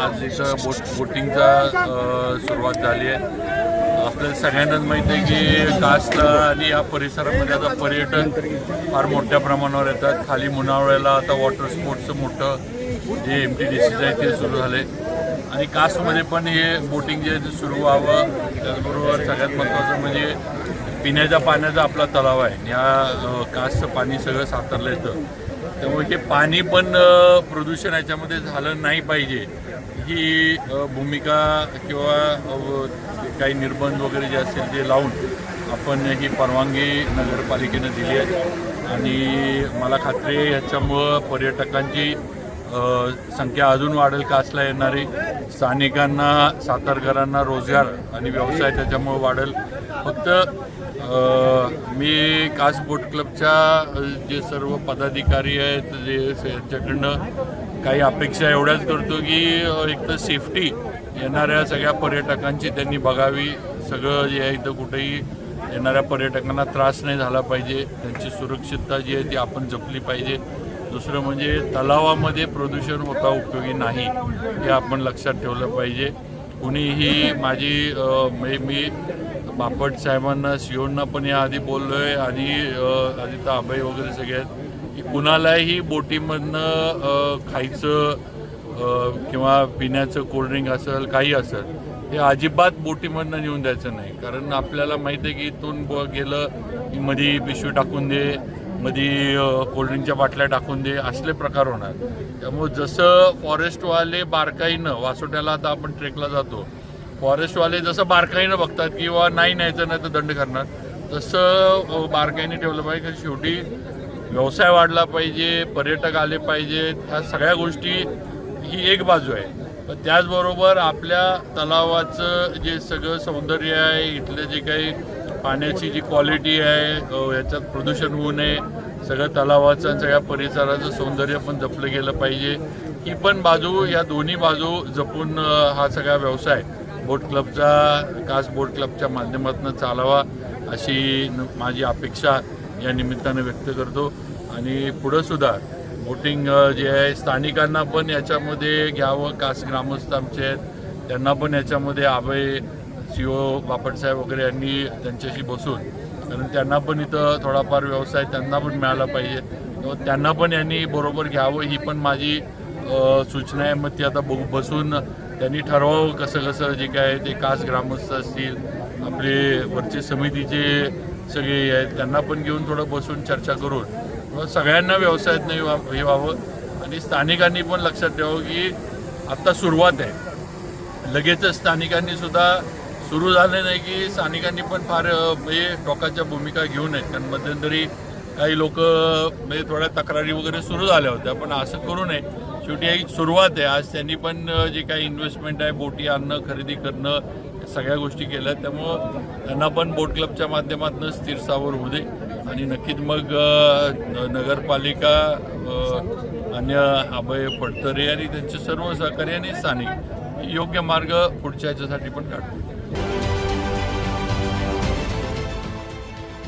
आज इथं बोट बोटिंगचा सुरुवात झाली आहे. आपल्याला सगळ्यांनाच माहिती आहे की कासला आणि या परिसरामध्ये आता पर्यटन फार मोठ्या प्रमाणावर येतात. खाली मुनावळ्याला आता वॉटर स्पोर्ट्सचं मोठं जे एम टी डी सीचं आहे ते सुरू झाले आणि कासमध्ये पण हे बोटिंग जे आहे ते सुरू व्हावं त्याचबरोबर सगळ्यात महत्त्वाचं म्हणजे पिण्याच्या पाण्याचा आपला तलाव आहे. या कास्टचं कासचं पाणी सगळं सातारलं येतं. त्यामुळे हे पाणी पण प्रदूषण याच्यामध्ये झालं नाही पाहिजे. ही भूमिका किंवा काही निर्बंध वगैरे जे असतील ते लावून आपण ही परवानगी नगरपालिकेनं दिली आहे. आणि मला खात्री आहे याच्यामुळं पर्यटकांची संख्या अजून वाढेल कासला येणारी. स्थानिकांना सातारकरांना रोजगार आणि व्यवसाय त्याच्यामुळं वाढेल. फक्त मी कास बोट क्लबच्या जे सर्व पदाधिकारी आहेत जे यांच्याकडनं काही अपेक्षा एवढ्याच करतो की एक तर सेफ्टी येणाऱ्या सगळ्या पर्यटकांची त्यांनी बघावी. सगळं जे आहे इथं कुठेही येणाऱ्या पर्यटकांना त्रास नाही झाला पाहिजे. त्यांची सुरक्षितता जी आहे ती आपण जपली पाहिजे. दुसरं म्हणजे तलावामध्ये प्रदूषण होता उपयोगी नाही हे आपण लक्षात ठेवलं पाहिजे. कुणीही माझी मी मी बापट साहेबांना सीओना पण याआधी बोललो आहे आणि आधी तर अभय वगैरे सगळे आहेत की कुणालाही बोटीमधनं खायचं किंवा पिण्याचं कोल्ड्रिंक असेल काही असेल हे अजिबात बोटीमधनं नेऊन द्यायचं नाही. कारण आपल्याला माहिती आहे की इथून गेलं की मध्ये पिशवी टाकून दे मध्ये कोल्ड्रिंकच्या बाटल्या टाकून दे असले प्रकार होणार. त्यामुळे जसं फॉरेस्टवाले बारकाईनं वासोट्याला आता आपण ट्रेकला जातो फॉरेस्टवाले जसं बारकाईनं बघतात किंवा नाही न्यायचं नाही तर दंड करणार. तसं बारकाईने ठेवलं पाहिजे कारण शेवटी व्यवसाय वाढला पाहिजे पर्यटक आले पाहिजेत ह्या सगळ्या गोष्टी ही एक बाजू आहे. पण त्याचबरोबर आपल्या तलावाचं जे सगळं सौंदर्य आहे इथलं जे काही पाण्याची जी क्वालिटी आहे याच्यात प्रदूषण होऊ नये सगळं तलावाचं आणि सगळ्या परिसराचं सौंदर्य पण जपलं गेलं पाहिजे. ही पण बाजू या दोन्ही बाजू जपून हा सगळा व्यवसाय बोट क्लबचा कास बोट क्लबच्या माध्यमातून चालावा अशी न- माझी अपेक्षा या निमित्तानं व्यक्त करतो. आणि पुढंसुद्धा बोटिंग जे आहे स्थानिकांना पण याच्यामध्ये घ्यावं कास ग्रामस्थ आमचे आहेत त्यांना पण याच्यामध्ये अभय सी ओ बापटसाहेब वगैरे यांनी त्यांच्याशी बसून कारण त्यांना पण इथं थोडाफार व्यवसाय त्यांना पण मिळाला पाहिजे. त्यांना पण यांनी बरोबर घ्यावं ही पण माझी सूचना आहे. मग ती आता बघू बसून त्यांनी ठरवावं कसं कसं जे काय ते कास ग्रामस्थ असतील आपले वरचे समितीचे सगळे हे आहेत त्यांना पण घेऊन थोडं बसून चर्चा करून सगळ्यांना व्यवसायात नाही व्हा- हे व्हावं. आणि स्थानिकांनी पण लक्षात ठेवावं की आत्ता सुरुवात आहे. लगेचच स्थानिकांनी सुद्धा सुरू झाले नाही की स्थानिकांनी पण फार म्हणजे टोकाच्या भूमिका घेऊन नयेत. कारण मध्यंतरी काही लोक म्हणजे थोड्या तक्रारी वगैरे सुरू झाल्या होत्या. पण असं करू नये. शेवटी एक सुरुवात आहे. आज त्यांनी पण जे काही इन्व्हेस्टमेंट आहे बोटी आणणं खरेदी करणं सगळ्या गोष्टी केल्या. त्यामुळं त्यांना पण बोट क्लबच्या माध्यमातून स्थिर सावर होऊ दे. आणि नक्कीच मग नगरपालिका अन्य अभय फडतरे आणि त्यांचे सर्व सहकारी आणि स्थानिक योग्य मार्ग पुढच्या याच्यासाठी पण काढतील.